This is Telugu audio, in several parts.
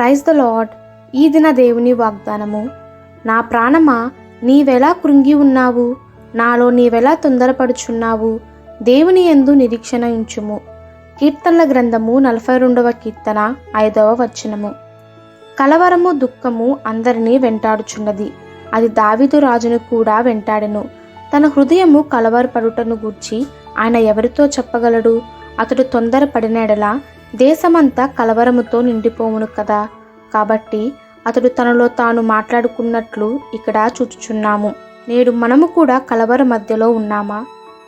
ప్రైజ్ ద లాడ్ ఈ దిన దేవుని వాగ్దానము. నా ప్రాణమా నీవెలా కృంగి ఉన్నావు? నాలో నీవెలా తొందరపడుచున్నావు? దేవుని ఎందు నిరీక్షణ ఉంచుము. కీర్తనల గ్రంథము నలభై రెండవ కీర్తన ఐదవ వచనము. కలవరము దుఃఖము అందరినీ వెంటాడుచున్నది. అది దావిదు రాజును కూడా వెంటాడెను. తన హృదయము కలవరపడుటను గూర్చి ఆయన ఎవరితో చెప్పగలడు? అతడు తొందరపడినడలా దేశమంతా కలవరముతో నిండిపోవును కదా. కాబట్టి అతడు తనలో తాను మాట్లాడుకున్నట్లు ఇక్కడ చూచుచున్నాము. నేడు మనము కూడా కలవర మధ్యలో ఉన్నామా?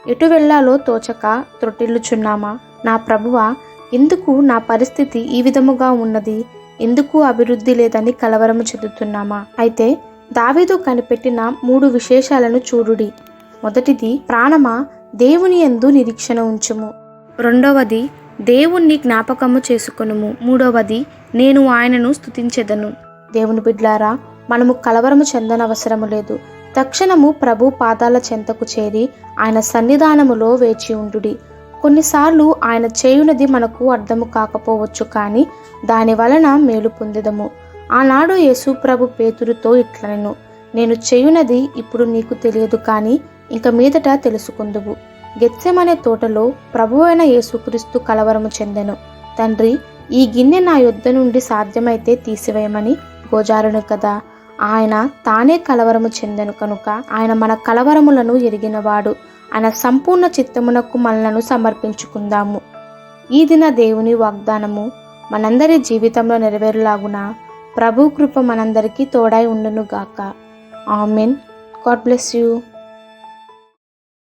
ఎటు వెళ్ళాలో తోచక త్రొట్టిల్లుచున్నామా? నా ప్రభువ ఎందుకు నా పరిస్థితి ఈ విధముగా ఉన్నది? ఎందుకు అభివృద్ధి లేదని కలవరము చెందుతున్నామా? అయితే దావీదు కనిపెట్టిన మూడు విశేషాలను చూడుడి. మొదటిది ప్రాణమా? దేవుని యందు నిరీక్షణ ఉంచుము. రెండవది దేవుణ్ణి జ్ఞాపకము చేసుకొనుము. మూడవది నేను ఆయనను స్తుతించెదను. దేవుని బిడ్లారా మనము కలవరము చెందనవసరము లేదు. తక్షణము ప్రభు పాదాల చెంతకు చేరి ఆయన సన్నిధానములో వేచి ఉండుడి. కొన్నిసార్లు ఆయన చేయునది మనకు అర్థము కాకపోవచ్చు కానీ దాని వలన మేలు పొందెదము. ఆనాడు యేసు ప్రభు పేతురుతో ఇట్లనెను నేను చేయునది ఇప్పుడు నీకు తెలియదు కానీ ఇంక మీదట తెలుసుకుందువు. గెత్సెమనే తోటలో ప్రభువైన యేసుక్రీస్తు కలవరము చెందెను. తండ్రి ఈ గిన్నె నా యొద్ద నుండి సాధ్యమైతే తీసివేయమని గోజారును కదా. ఆయన తానే కలవరము చెందెను కనుక ఆయన మన కలవరములను ఎరిగినవాడు. ఆయన సంపూర్ణ చిత్తమునకు మనలను సమర్పించుకుందాము. ఈ దిన దేవుని వాగ్దానము మనందరి జీవితంలో నెరవేరులాగున ప్రభు కృప మనందరికీ తోడై ఉండును గాక ఆమెన్. God bless you.